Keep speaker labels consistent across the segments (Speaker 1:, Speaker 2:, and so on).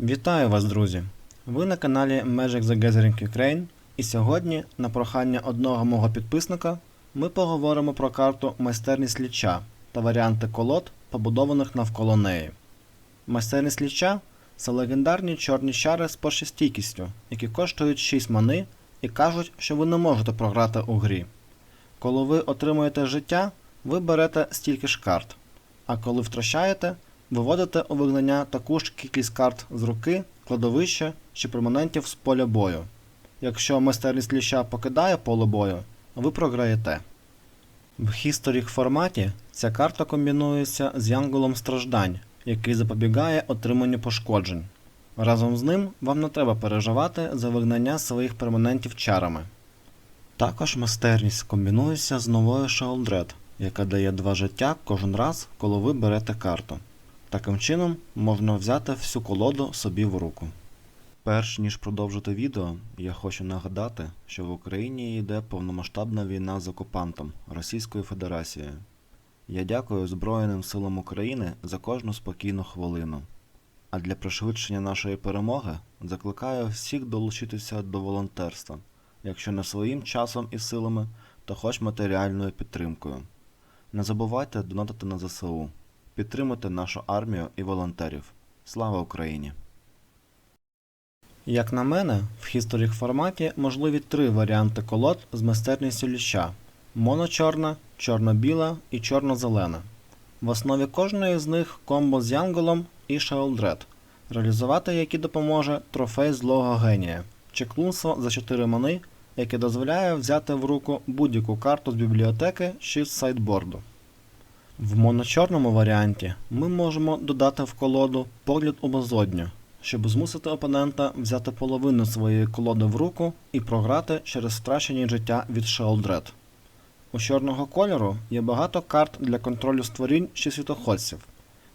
Speaker 1: Вітаю вас, друзі! Ви на каналі Magic the Gathering Ukraine, і сьогодні, на прохання одного мого підписника, ми поговоримо про карту майстерність ліча та варіанти колод, побудованих навколо неї. Майстерність ліча це легендарні чорні чари з першостійкістю, які коштують 6 мани і кажуть, що ви не можете програти у грі. Коли ви отримуєте життя, ви берете стільки ж карт, а коли втрачаєте, виводите у вигнання таку ж кількість карт з руки, кладовища чи перманентів з поля бою. Якщо майстерність ліща покидає поле бою, ви програєте. В History форматі ця карта комбінується з Янголом страждань, який запобігає отриманню пошкоджень. Разом з ним вам не треба переживати за вигнання своїх перманентів чарами. Також майстерність комбінується з новою Shroud яка дає два життя кожен раз, коли ви берете карту. Таким чином можна взяти всю колоду собі в руку. Перш ніж продовжити відео, я хочу нагадати, що в Україні йде повномасштабна війна з окупантом Російською Федерацією. Я дякую Збройним силам України за кожну спокійну хвилину. А для пришвидшення нашої перемоги закликаю всіх долучитися до волонтерства, якщо не своїм часом і силами, то хоч матеріальною підтримкою. Не забувайте донатити на ЗСУ. Підтримуйте нашу армію і волонтерів. Слава Україні! Як на мене, в History форматі можливі три варіанти колод з майстерністю ліща: моночорна, чорно-біла і чорно-зелена. В основі кожної з них комбо з Янголом і Шаулдред, реалізувати які допоможе трофей злого генія, чеклунство за 4 мани, яке дозволяє взяти в руку будь-яку карту з бібліотеки чи з сайдборду. В моночорному варіанті ми можемо додати в колоду погляд у безодню, щоб змусити опонента взяти половину своєї колоди в руку і програти через втрачені життя від Шелдред. У чорного кольору є багато карт для контролю створінь чи світоходців.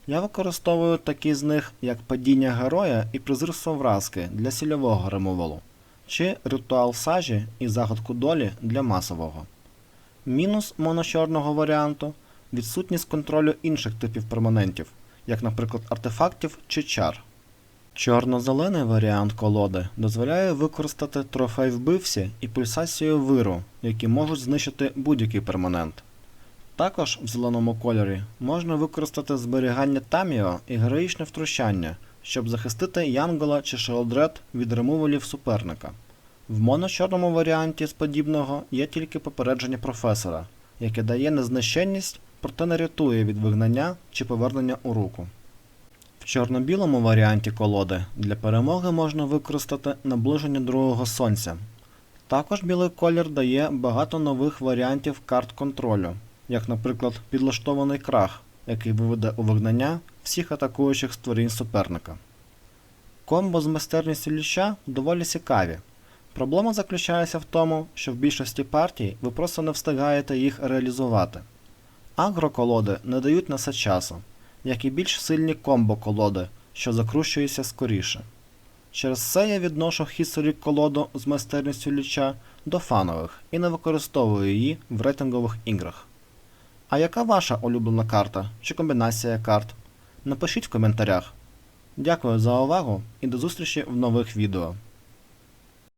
Speaker 1: Я використовую такі з них, як падіння героя і презирство вразки для сільового ремоволу, чи ритуал сажі і загадку долі для масового. Мінус моночорного варіанту відсутність контролю інших типів перманентів, як, наприклад, артефактів чи чар. Чорно-зелений варіант колоди дозволяє використати трофей вбивці і пульсацію виру, які можуть знищити будь-який перманент. Також в зеленому кольорі можна використати зберігання Таміо і героїчне втручання, щоб захистити Янгола чи Шелдред від ремувалів суперника. В моночорному варіанті з подібного є тільки попередження професора, яке дає незнищенність, проте не рятує від вигнання чи повернення у руку. В чорно-білому варіанті колоди для перемоги можна використати наближення другого сонця. Також білий колір дає багато нових варіантів карт контролю, як, наприклад, підлаштований крах, який виведе у вигнання всіх атакуючих створінь суперника. Комбо з майстерністю ліща доволі цікаві. Проблема заключається в тому, що в більшості партій ви просто не встигаєте їх реалізувати. Агроколоди не дають на це часу, як і більш сильні комбо-колоди, що закручуються скоріше. Через це я відношу History колоду з майстерністю ліча до фанових і не використовую її в рейтингових іграх. А яка ваша улюблена карта чи комбінація карт? Напишіть в коментарях. Дякую за увагу і до зустрічі в нових відео.